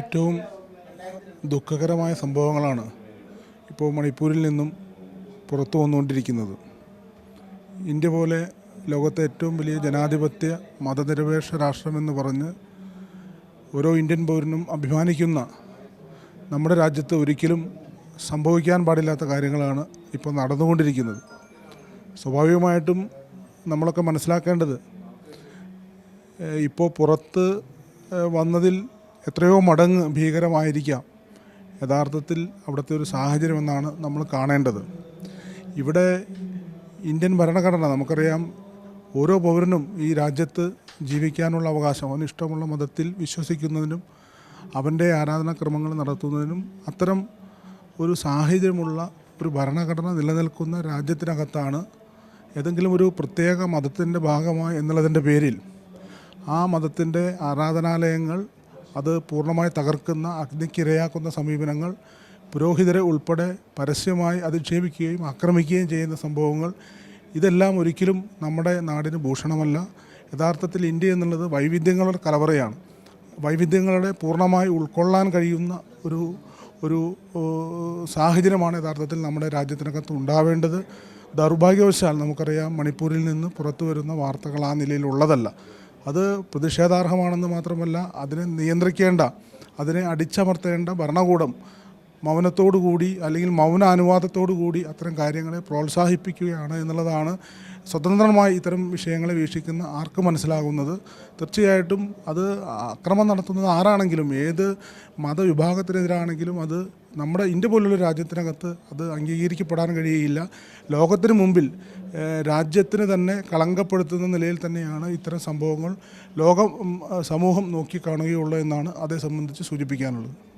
ഏറ്റവും ദുഃഖകരമായ സംഭവങ്ങളാണ് ഇപ്പോൾ മണിപ്പൂരിൽ നിന്നും പുറത്തു വന്നുകൊണ്ടിരിക്കുന്നത്. ഇന്ത്യ പോലെ ലോകത്തെ ഏറ്റവും വലിയ ജനാധിപത്യ മതനിരപേക്ഷ രാഷ്ട്രമെന്ന് പറഞ്ഞ് ഓരോ ഇന്ത്യൻ പൗരനും അഭിമാനിക്കുന്ന നമ്മുടെ രാജ്യത്ത് ഒരിക്കലും സംഭവിക്കാൻ പാടില്ലാത്ത കാര്യങ്ങളാണ് ഇപ്പോൾ നടന്നുകൊണ്ടിരിക്കുന്നത്. സ്വാഭാവികമായിട്ടും നമ്മളൊക്കെ മനസ്സിലാക്കേണ്ടത് ഇപ്പോൾ പുറത്ത് വന്നതിൽ എത്രയോ മടങ്ങ് ഭീകരമായിരിക്കാം. യഥാർത്ഥത്തിൽ അവിടുത്തെ ഒരു സാഹചര്യം എന്നാണ് നമ്മൾ കാണേണ്ടത്. ഇവിടെ ഇന്ത്യൻ ഭരണഘടന നമുക്കറിയാം ഓരോ പൗരനും ഈ രാജ്യത്ത് ജീവിക്കാനുള്ള അവകാശം അവന് ഇഷ്ടമുള്ള മതത്തിൽ വിശ്വസിക്കുന്നതിനും അവന്റെ ആരാധനാക്രമങ്ങൾ നടത്തുന്നതിനും അത്തരം ഒരു സാഹചര്യമുള്ള ഒരു ഭരണഘടന നിലനിൽക്കുന്ന രാജ്യത്തിനകത്താണ് ഏതെങ്കിലും ഒരു പ്രത്യേക മതത്തിന്റെ ഭാഗമായി എന്നുള്ളതിന്റെ പേരിൽ ആ മതത്തിന്റെ ആരാധനാലയങ്ങൾ അത് പൂർണമായി തകർക്കുന്ന അഗ്നിക്കിരയാക്കുന്ന സമീപനങ്ങൾ പുരോഹിതരെ ഉൾപ്പെടെ പരസ്യമായി അധിക്ഷേപിക്കുകയും ആക്രമിക്കുകയും ചെയ്യുന്ന സംഭവങ്ങൾ ഇതെല്ലാം ഒരിക്കലും നമ്മുടെ നാടിന് ഭൂഷണമല്ല. യഥാർത്ഥത്തിൽ ഇന്ത്യ എന്നുള്ളത് വൈവിധ്യങ്ങളുടെ കലവറയാണ്. വൈവിധ്യങ്ങളുടെ പൂർണമായി ഉൾക്കൊള്ളാൻ കഴിയുന്ന ഒരു ഒരു സാഹചര്യമാണ് യഥാർത്ഥത്തിൽ നമ്മുടെ രാജ്യത്തിനകത്ത് ഉണ്ടാവേണ്ടത്. ദൗർഭാഗ്യവശാൽ നമുക്കറിയാം മണിപ്പൂരിൽ നിന്ന് പുറത്തു വരുന്ന വാർത്തകൾ ആ നിലയിലുള്ളതല്ല. അത് പ്രതിഷേധാർഹമാണെന്ന് മാത്രമല്ല അതിനെ നിയന്ത്രിക്കേണ്ട അതിനെ അടിച്ചമർത്തേണ്ട ഭരണകൂടം മൗനത്തോടു കൂടി അല്ലെങ്കിൽ മൗന അനുവാദത്തോടു കൂടി അത്തരം കാര്യങ്ങളെ പ്രോത്സാഹിപ്പിക്കുകയാണ് എന്നുള്ളതാണ് സ്വതന്ത്രമായി ഇത്തരം വിഷയങ്ങളെ വീക്ഷിക്കുന്ന ആർക്ക് മനസ്സിലാകുന്നത്. തീർച്ചയായിട്ടും അത് അക്രമം നടത്തുന്നത് ആരാണെങ്കിലും ഏത് മതവിഭാഗത്തിനെതിരാണെങ്കിലും അത് നമ്മുടെ ഇന്ത്യ പോലുള്ള രാജ്യത്തിനകത്ത് അത് അംഗീകരിക്കപ്പെടാൻ കഴിയുകയില്ല ലോകത്തിന് മുമ്പിൽ രാജ്യത്തിന് തന്നെ കളങ്കപ്പെടുത്തുന്ന നിലയിൽ തന്നെയാണ് ഇത്തരം സംഭവങ്ങൾ ലോകം സമൂഹം നോക്കിക്കാണുകയുള്ളൂ എന്നാണ് അതേ സംബന്ധിച്ച് സൂചിപ്പിക്കാനുള്ളത്.